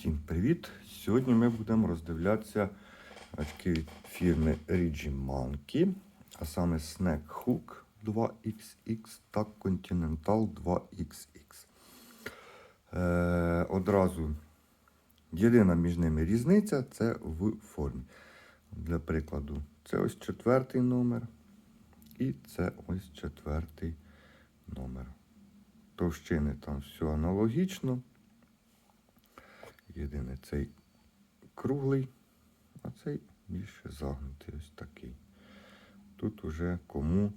Всім привіт! Сьогодні ми будемо роздивлятися очки від фірми Rigi Monkey, а саме Snack Hook 2XX та Continental 2XX. Е, одразу єдина між ними різниця це в формі. Для прикладу, це ось четвертий номер і це ось четвертий номер. Товщини там все аналогічно. Єдине цей круглий, а цей більше загнутий ось такий. Тут уже кому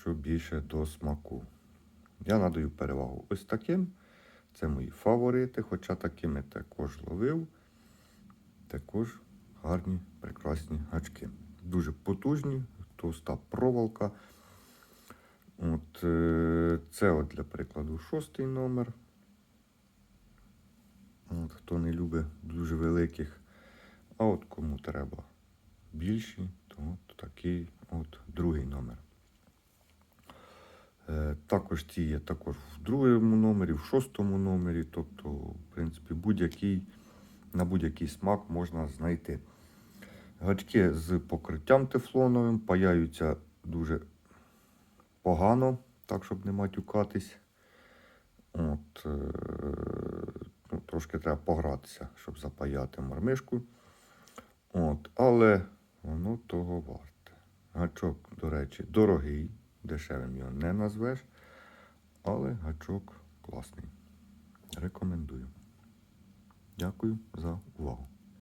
що більше до смаку. Я надаю перевагу ось таким. Це мої фаворити, хоча такими також ловив. Також гарні, прекрасні гачки. Дуже потужні, товста проволока. От, е, це от для прикладу шостий номер. От, хто не любить дуже великих. А от кому треба більші, то от такий от другий номер. Е, також ці є також в другому номері, в шостому номері. Тобто, в принципі, будь-який, на будь-який смак можна знайти. Гачки з покриттям тефлоновим паяються дуже погано, так, щоб не матюкатись. От, е, трошки треба погратися, щоб запаяти мармишку. От, але воно того варте. Гачок, до речі, дорогий, дешевим його не назвеш, але гачок класний. Рекомендую. Дякую за увагу.